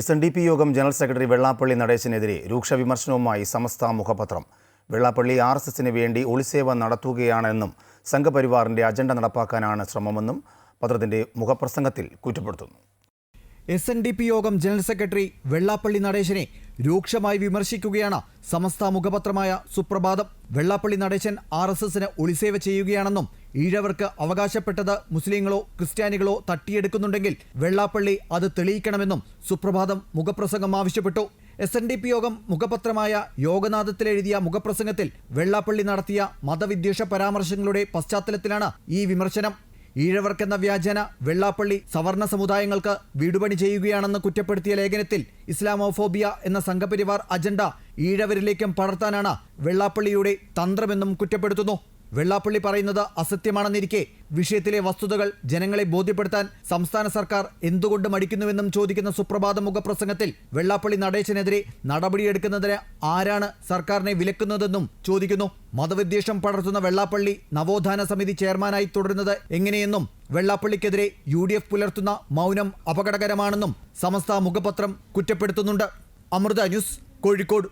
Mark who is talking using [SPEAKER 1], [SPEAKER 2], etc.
[SPEAKER 1] S N D P യോഗം general secretary Vellappally നടേശനെതിരെ രൂക്ഷ വിമർശനവുമായി സമസ്ത മുഖപത്രം. വെള്ളാപ്പള്ളി ആർ എസ് എസിന് വേണ്ടി ഒളിസേവ നടത്തുകയാണെന്നും സംഘപരിവാറിന്റെ അജണ്ട നടപ്പാക്കാനാണ് ശ്രമമെന്നും പത്രത്തിന്റെ മുഖപ്രസംഗത്തിൽ കുറ്റപ്പെടുത്തുന്നു.
[SPEAKER 2] S N D P Yogam general secretary Vellappally നടേശനെ രൂക്ഷമായി വിമർശിക്കുകയാണ്. സമസ്ത മുഖപത്രമായ സുപ്രഭാതം. വെള്ളാപ്പള്ളി നടേശൻ ആർ എസ് എസിന് ഒളിസേവ ചെയ്യുകയാണെന്നും ഈഴവർക്ക് അവകാശപ്പെട്ടത് മുസ്ലിങ്ങളോ ക്രിസ്ത്യാനികളോ തട്ടിയെടുക്കുന്നുണ്ടെങ്കിൽ വെള്ളാപ്പള്ളി അത് തെളിയിക്കണമെന്നും സുപ്രഭാതം മുഖപ്രസംഗം ആവശ്യപ്പെട്ടു. എസ് എൻ ഡി പി യോഗം മുഖപത്രമായ യോഗനാഥത്തിലെഴുതിയ മുഖപ്രസംഗത്തിൽ വെള്ളാപ്പള്ളി നടത്തിയ മതവിദ്വേഷ പരാമർശങ്ങളുടെ പശ്ചാത്തലത്തിലാണ് ഈ വിമർശനം. ഈഴവർക്കെന്ന വ്യാജന വെള്ളാപ്പള്ളി സവർണ സമുദായങ്ങൾക്ക് വീടുപണി ചെയ്യുകയാണെന്ന് കുറ്റപ്പെടുത്തിയ ലേഖനത്തിൽ ഇസ്ലാമോഫോബിയ എന്ന സംഘപരിവാർ അജണ്ട ഈഴവരിലേക്കും പടർത്താനാണ് വെള്ളാപ്പള്ളിയുടെ തന്ത്രമെന്നും കുറ്റപ്പെടുത്തുന്നു. വെള്ളാപ്പള്ളി പറയുന്നത് അസത്യമാണെന്നിരിക്കെ വിഷയത്തിലെ വസ്തുതകൾ ജനങ്ങളെ ബോധ്യപ്പെടുത്താൻ സംസ്ഥാന സർക്കാർ എന്തുകൊണ്ട് മടിക്കുന്നുവെന്നും ചോദിക്കുന്ന സുപ്രഭാത മുഖപ്രസംഗത്തിൽ വെള്ളാപ്പള്ളി നടേശനെതിരെ നടപടിയെടുക്കുന്നതിന് ആരാണ് സർക്കാരിനെ വിലക്കുന്നതെന്നും ചോദിക്കുന്നു. മതവിദ്വേഷം പടർത്തുന്ന വെള്ളാപ്പള്ളി നവോത്ഥാന സമിതി ചെയർമാനായി തുടരുന്നത് എങ്ങനെയെന്നും വെള്ളാപ്പള്ളിക്കെതിരെ യു ഡി എഫ് പുലർത്തുന്ന മൗനം അപകടകരമാണെന്നും സമസ്ത മുഖപത്രം കുറ്റപ്പെടുത്തുന്നുണ്ട്. അമൃത ന്യൂസ് കോഴിക്കോട്.